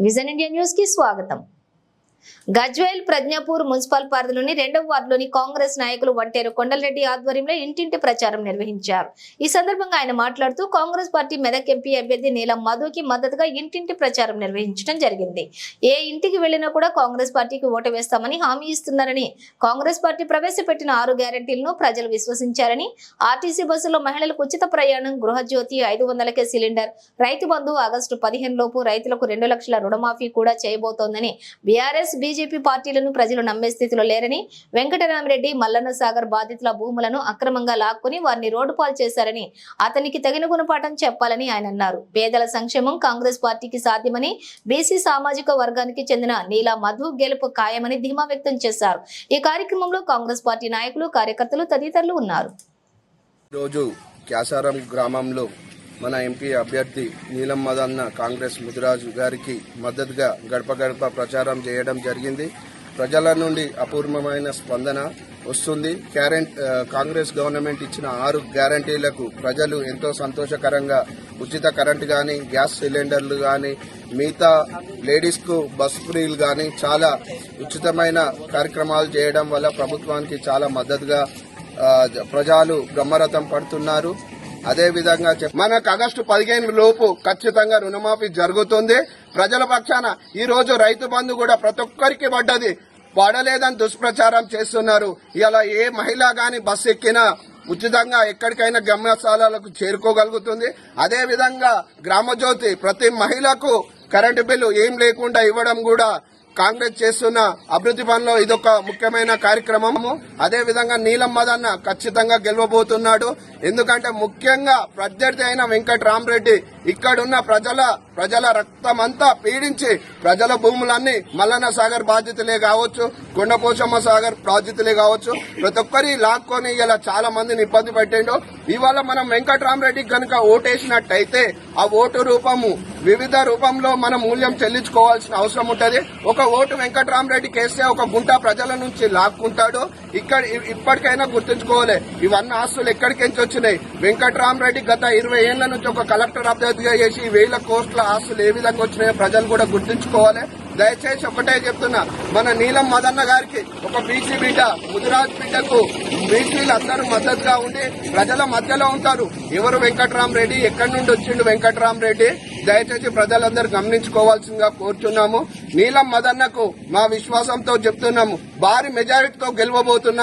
Vision India న్యూస్కి స్వాగతం. Gajwel Pragnapur municipal పరిధిలోని రెండవ వార్డులోని కాంగ్రెస్ నాయకులు వంటేరు కొండలరెడ్డి ఆధ్వర్యంలో ఇంటింటి ప్రచారం నిర్వహించారు. ఈ సందర్భంగా ఆయన మాట్లాడుతూ కాంగ్రెస్ పార్టీ మెదక్ ఎంపీ అభ్యర్థి నీలం మధుకి మద్దతుగా ఇంటింటి ప్రచారం నిర్వహించడం జరిగింది. ఏ ఇంటికి వెళ్ళినా కూడా కాంగ్రెస్ పార్టీకి ఓటు వేస్తామని హామీ ఇస్తున్నారని కాంగ్రెస్ పార్టీ ప్రవేశపెట్టిన ఆరు గ్యారెంటీలను ప్రజలు విశ్వసించారని ఆర్టీసీ బస్సులో మహిళలకు ఉచిత ప్రయాణం గృహజ్యోతి ఐదు వందలకే సిలిండర్ రైతు బంధు ఆగస్టు పదిహేను లోపు రైతులకు రెండు లక్షల రుణమాఫీ కూడా చేయబోతోందని బీఆర్ఎస్ బీజేపీ పార్టీలను ప్రజలు నమ్మే స్థితిలో లేరని వెంకటరామరెడ్డి మల్లన్న సాగర్ బాధితుల భూములను అక్రమంగా లాక్కొని వారిని రోడ్డుపాలు చేశారని అతనికి తగిన గుణపాఠం చెప్పాలని ఆయన అన్నారు. పేదల సంక్షేమం కాంగ్రెస్ పార్టీకి సాధ్యమని బీసీ సామాజిక వర్గానికి చెందిన నీలా మధు గెలుపు ఖాయమని ధీమా వ్యక్తం చేశారు. ఈ కార్యక్రమంలో కాంగ్రెస్ పార్టీ నాయకులు కార్యకర్తలు తదితరులు ఉన్నారు. రోజు క్యాసారం గ్రామంలో మన ఎంపీ అభ్యర్థి నీలం మదన్న కాంగ్రెస్ ముదిరాజు గారికి మద్దతుగా గడప గడప ప్రచారం చేయడం జరిగింది. ప్రజల నుండి అపూర్వమైన స్పందన వస్తుంది. క్యారెంట్ కాంగ్రెస్ గవర్నమెంట్ ఇచ్చిన ఆరు గ్యారంటీలకు ప్రజలు ఎంతో సంతోషకరంగా ఉచిత కరెంట్ కానీ గ్యాస్ సిలిండర్లు కానీ మిగతా లేడీస్కు బస్ ఫ్రీలు కానీ చాలా ఉచితమైన కార్యక్రమాలు చేయడం వల్ల ప్రభుత్వానికి చాలా మద్దతుగా ప్రజలు బ్రహ్మరథం పడుతున్నారు. అదేవిధంగా చెప్- మనకు ఆగస్టు పదిహేను లోపు ఖచ్చితంగా రుణమాఫీ జరుగుతుంది. ప్రజల పక్షాన ఈ రోజు రైతు బంధు కూడా ప్రతి ఒక్కరికి పడ్డది. పడలేదని దుష్ప్రచారం చేస్తున్నారు. ఇలా ఏ మహిళ గాని బస్సు ఎక్కినా ఉచితంగా ఎక్కడికైనా గమ్యస్థానాలకు చేరుకోగలుగుతుంది. అదేవిధంగా గ్రామజ్యోతి ప్రతి మహిళకు కరెంటు బిల్లు ఏం లేకుండా ఇవ్వడం కూడా కాంగ్రెస్ చేస్తున్న అభివృద్ధి పనులు ఇదొక ముఖ్యమైన కార్యక్రమము అదే విధంగా నీలం మదన్న ఖచ్చితంగా గెలవబోతున్నాడు. ఎందుకంటే ముఖ్యంగా ప్రత్యర్థి అయిన వెంకట్రామరెడ్డి ఇక్కడున్న ప్రజల ప్రజల రక్తం అంతా పీడించి ప్రజల భూములన్నీ మల్లన్న సాగర్ బాధ్యతలే కావచ్చు కొండపోచమ్మ సాగర్ బాధ్యతలే కావచ్చు. ప్రతి ఒక్కరి లాక్కొని ఇలా చాలా మందిని ఇబ్బంది పెట్టిండు. ఇవాళ మనం వెంకట్రామరెడ్డి కనుక ఓటేసినట్టయితే ఆ ఓటు రూపము వివిధ రూపంలో మనం మూల్యం చెల్లించుకోవాల్సిన అవసరం ఉంటుంది. ఒక ఓటు వెంకట్రామరెడ్డికి వేస్తే ఒక గుంట ప్రజల నుంచి లాక్కుంటాడు. ఇక్కడ ఇప్పటికైనా గుర్తుంచుకోవాలి. ఇవన్నీ ఆస్తులు ఎక్కడికి నుంచి వచ్చినాయి? వెంకట్రామరెడ్డి గత ఇరవై ఏళ్ళ నుంచి ఒక కలెక్టర్ అభ్యర్థిగా చేసి వేల కోట్ల ఆస్తులు ఏ విధంగా వచ్చినాయో ప్రజలు కూడా గుర్తుంచుకోవాలి. దయచేసి ఒకటే చెప్తున్నా మన నీలం మదన్న గారికి ఒక బీసీ బిడ్డ ముదిరాజ్ బిడ్డకు బీసీలు అందరూ మద్దతుగా ఉండి ప్రజల మధ్యలో ఉంటారు. ఎవరు వెంకట్రామ్ రెడ్డి ఎక్కడి నుండి వచ్చిండు వెంకటరామ్ రెడ్డి? దయచేసి ప్రజలందరూ గమనించుకోవాల్సిందిగా కోరుతున్నాము నీలం మదన్నకు మా విశ్వాసంతో చెప్తున్నాము. భారీ మెజారిటీతో గెలవబోతున్నాం